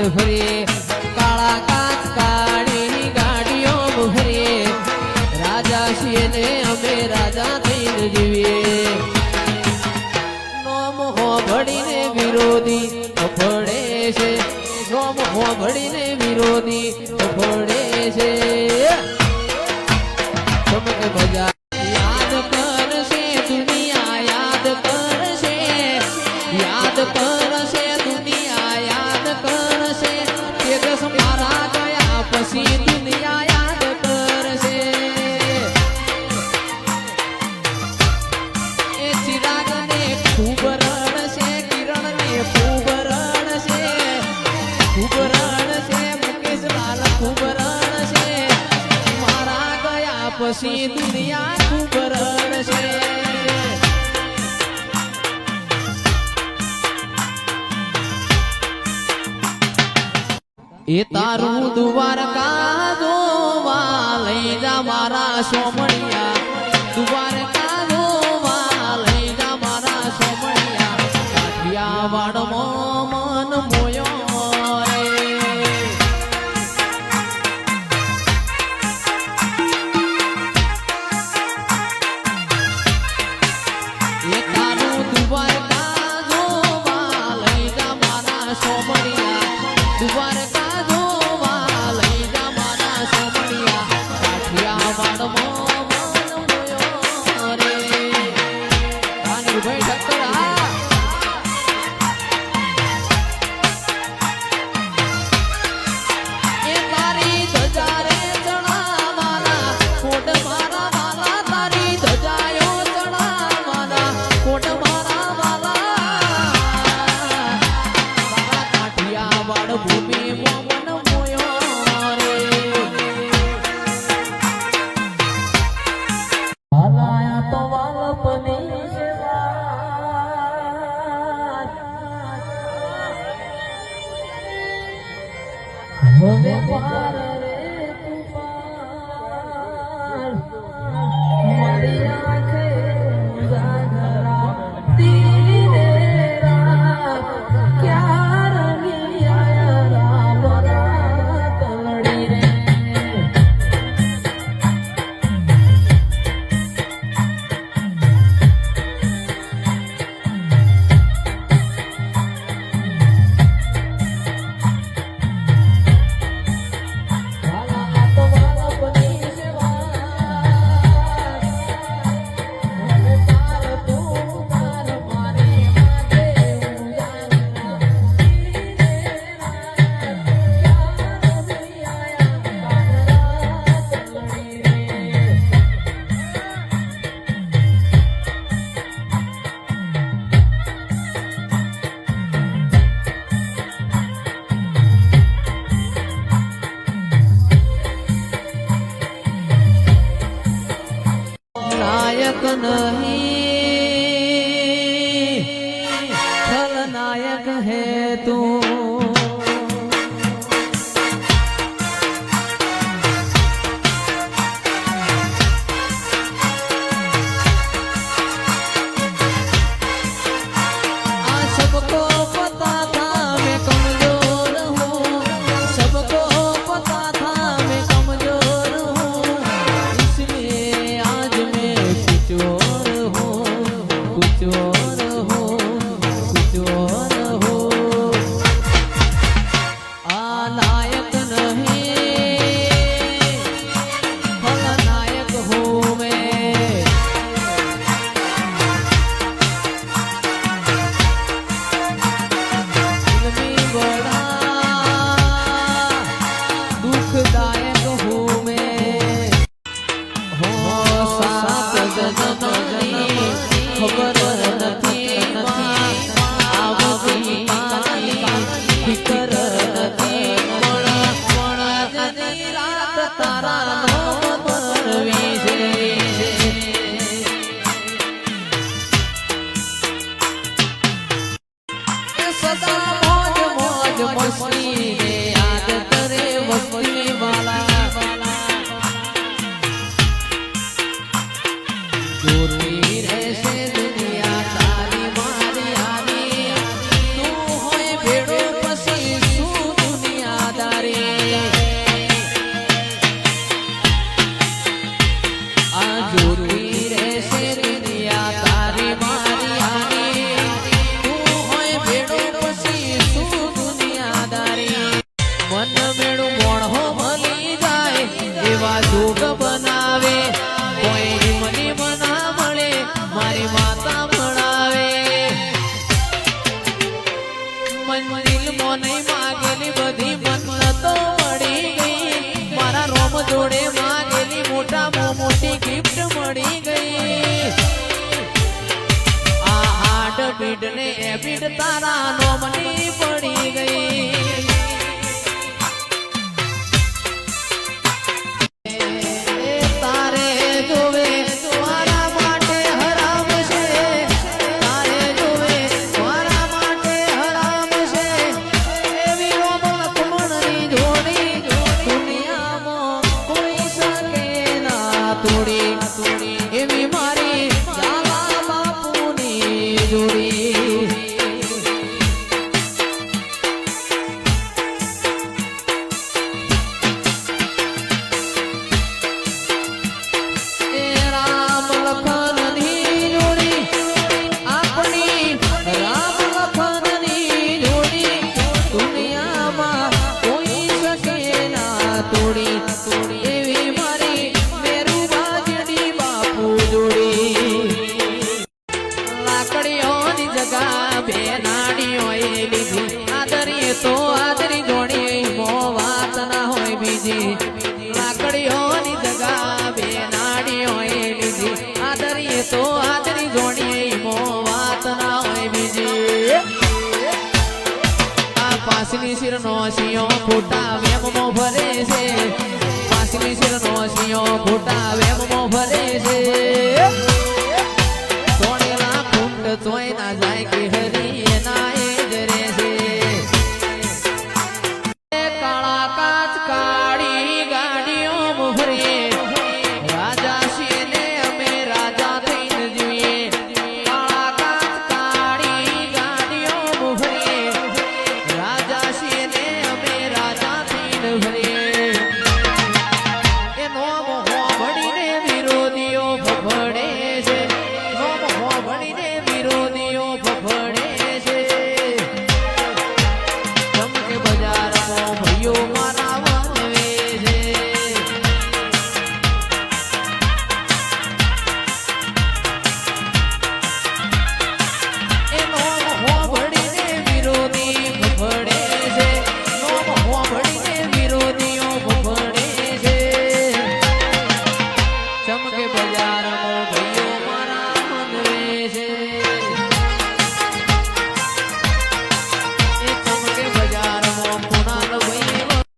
ચાંદ ફરે કાળા કાચ કાળીની રાજા થઈને જીવીએ. નોમ હો વિરોધી ફોડે છે. નોમ હો વિરોધી ફોડે છે. ખુબરણ છે મારા ગયા પછી દુનિયા ખુબરણ છે એ તારું દ્વારકા જોવા લઈ જા મારા સોમણી. break. Vamos embora. कनही તારા નામ હાડ બીડ ને એ બીડ તારા નોમની પડી ગઈ. તોડી એવી મારી મેરુ બાજડી બાપુ જોડી. લાકડીઓની જગા બે નાડીઓએ લીધી. આદરીએ તો આદરી જોડી મો વાત ના હોય બીજી. લાકડીઓની તો આદરી જોડી મો વાત હોય બીજી. પાસની શિરનો શિયો ખોટા વેમમાં ભરે છે. પાછલી શેરનો સિંહો ખોટા વેમો ભરે છે.